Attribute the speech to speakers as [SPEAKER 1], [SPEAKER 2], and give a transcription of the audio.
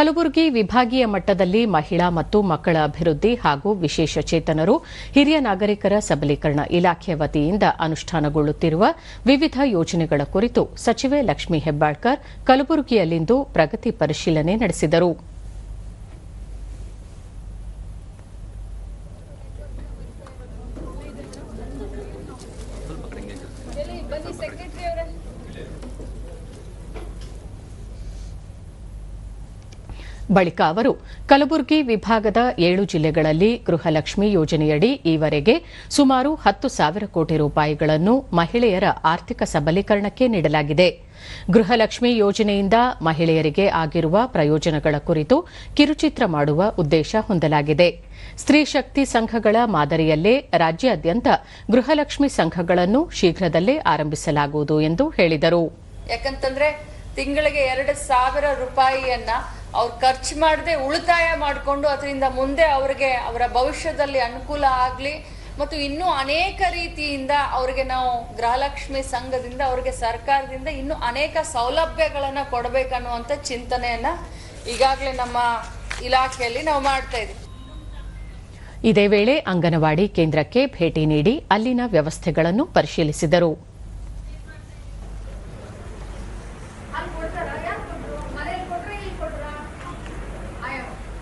[SPEAKER 1] ಕಲಬುರಗಿ ವಿಭಾಗೀಯ ಮಟ್ಟದಲ್ಲಿ ಮಹಿಳಾ ಮತ್ತು ಮಕ್ಕಳ ಅಭಿವೃದ್ಧಿ ಹಾಗೂ ವಿಶೇಷ ಚೇತನರು ಹಿರಿಯ ನಾಗರಿಕರ ಸಬಲೀಕರಣ ಇಲಾಖೆ ವತಿಯಿಂದ ಅನುಷ್ಠಾನಗೊಳ್ಳುತ್ತಿರುವ ವಿವಿಧ ಯೋಜನೆಗಳ ಕುರಿತು ಸಚಿವೆ ಲಕ್ಷ್ಮೀ ಹೆಬ್ಬಾಳ್ಕರ್ ಕಲಬುರಗಿಯಲ್ಲಿಂದು ಪ್ರಗತಿ ಪರಿಶೀಲನೆ ನಡೆಸಿದರು. ಬಳಿಕ ಅವರು ಕಲಬುರಗಿ ವಿಭಾಗದ ಏಳು ಜಿಲ್ಲೆಗಳಲ್ಲಿ ಗೃಹಲಕ್ಷ್ಮಿ ಯೋಜನೆಯಡಿ ಈವರೆಗೆ ಸುಮಾರು ಹತ್ತು ಸಾವಿರ ಕೋಟಿ ರೂಪಾಯಿಗಳನ್ನು ಮಹಿಳೆಯರ ಆರ್ಥಿಕ ಸಬಲೀಕರಣಕ್ಕೆ ನೀಡಲಾಗಿದೆ. ಗೃಹಲಕ್ಷ್ಮಿ ಯೋಜನೆಯಿಂದ ಮಹಿಳೆಯರಿಗೆ ಆಗಿರುವ ಪ್ರಯೋಜನಗಳ ಕುರಿತು ಕಿರುಚಿತ್ರ ಮಾಡುವ ಉದ್ದೇಶ ಹೊಂದಲಾಗಿದೆ. ಸ್ತ್ರೀ ಶಕ್ತಿ ಸಂಘಗಳ ಮಾದರಿಯಲ್ಲೇ ರಾಜ್ಯಾದ್ಯಂತ ಗೃಹಲಕ್ಷ್ಮಿ ಸಂಘಗಳನ್ನು ಶೀಘ್ರದಲ್ಲೇ ಆರಂಭಿಸಲಾಗುವುದು ಎಂದು ಹೇಳಿದರು.
[SPEAKER 2] ಯಾಕಂತಂದ್ರೆ ತಿಂಗಳಿಗೆ ಎರಡು ಸಾವಿರ ರೂಪಾಯಿಯನ್ನ ಅವ್ರು ಖರ್ಚು ಮಾಡದೆ ಉಳಿತಾಯ ಮಾಡಿಕೊಂಡು ಅದರಿಂದ ಮುಂದೆ ಅವ್ರಿಗೆ ಅವರ ಭವಿಷ್ಯದಲ್ಲಿ ಅನುಕೂಲ ಆಗಲಿ ಮತ್ತು ಇನ್ನೂ ಅನೇಕ ರೀತಿಯಿಂದ ಅವ್ರಿಗೆ ನಾವು ಗೃಹಲಕ್ಷ್ಮಿ ಸಂಘದಿಂದ ಅವ್ರಿಗೆ ಸರ್ಕಾರದಿಂದ ಇನ್ನೂ ಅನೇಕ ಸೌಲಭ್ಯಗಳನ್ನು ಕೊಡಬೇಕನ್ನುವಂಥ ಚಿಂತನೆಯನ್ನು ಈಗಾಗಲೇ ನಮ್ಮ ಇಲಾಖೆಯಲ್ಲಿ ನಾವು ಮಾಡ್ತಾ ಇದ್ದೀವಿ
[SPEAKER 1] ಇದೇ ವೇಳೆ ಅಂಗನವಾಡಿ ಕೇಂದ್ರಕ್ಕೆ ಭೇಟಿ ನೀಡಿ ಅಲ್ಲಿನ ವ್ಯವಸ್ಥೆಗಳನ್ನು ಪರಿಶೀಲಿಸಿದರು.